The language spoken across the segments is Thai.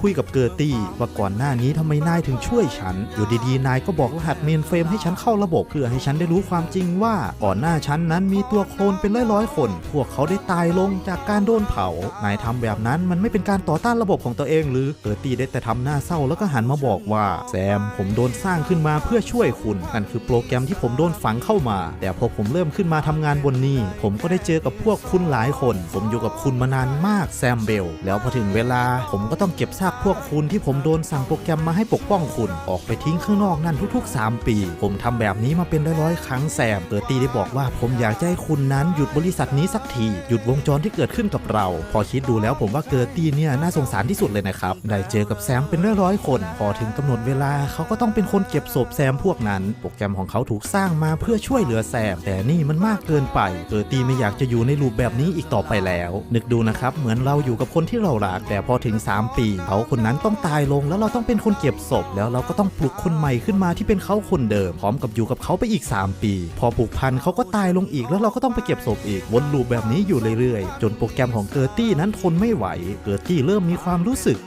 คุยกับเกอร์ตี้ว่าก่อนหน้านี้ทำไมนายถึงช่วยฉัน อยู่ดีๆ นายก็บอกรหัสเมนเฟรมให้ฉันเข้าระบบ เพื่อให้ฉันได้รู้ความจริงว่าก่อนหน้าฉันนั้นมีตัวโคลนเป็นร้อยๆคน พวกเขาได้ตายลงจากการโดนเผา นายทำแบบนั้นมันไม่เป็นการต่อต้านระบบของตัวเอง หรือเกอร์ตี้ได้แต่ทำหน้าเศร้าแล้วก็หันมาบอกว่าแซมผมโดนสร้างขึ้นมาเพื่อช่วยคุณนั่นคือโปรแกรมที่ผมโดนฝังเข้ามา แต่พอผมเริ่มขึ้นมาทำงานบนนี้ ผมก็ได้เจอกับพวกคุณหลายคน ผมอยู่กับคุณมานานมากแซมเบลแล้วพอถึงเวลาผมก็ต้องเก็บซากพวกคุณที่ผมโดนสั่งโปรแกรมมาให้ปกป้องคุณ ออกไปทิ้งข้างนอกนั่นทุก ๆ 3 ปี ผมทำแบบนี้มาเป็นร้อยๆครั้งแซมเกอร์ตี้ได้บอกว่าผมอยากจะให้คุณนั้นหยุดบริษัทนี้สักที หยุดวงจรที่เกิดขึ้นกับเรา พอคิดดูแล้วผมว่าเกอร์ตี้เนี่ยน่าสงสารที่สุดเลยนะครับ ได้เจอกับแซมเป็นร้อยๆคน พอถึงกำหนดเวลาเขาก็ต้องเป็นคนเก็บศพแซมพวกนั้น โปรแกรมของเขาถูกสร้างมาเพื่อช่วยเหลือแซม แต่นี่มันมากเกินไป เกอร์ตี้ไม่อยากจะอยู่ในรูปแบบนี้อีกต่อไปแล้ว นึกดูนะครับ เหมือนเราอยู่กับคนที่เรารัก แต่พอถึง 3 ปีเขาคนนั้นต้องตายลงแล้วเราต้องเป็นคนเก็บศพ แล้วเราก็ต้องปลุกคนใหม่ขึ้นมาที่เป็นเขาคนเดิม พร้อมกับอยู่กับเขาไปอีก 3 ปี พอปลูกพันเขาก็ตายลงอีกแล้วเราก็ต้องไปเก็บศพอีกวนลูปแบบนี้อยู่เรื่อยๆ จนโปรแกรมของเกอร์ตี้นั้นทนไม่ไหว เกอร์ตี้เริ่มมีความรู้สึก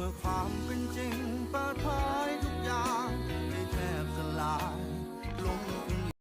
เมื่อความเป็นจริงเปิดเผย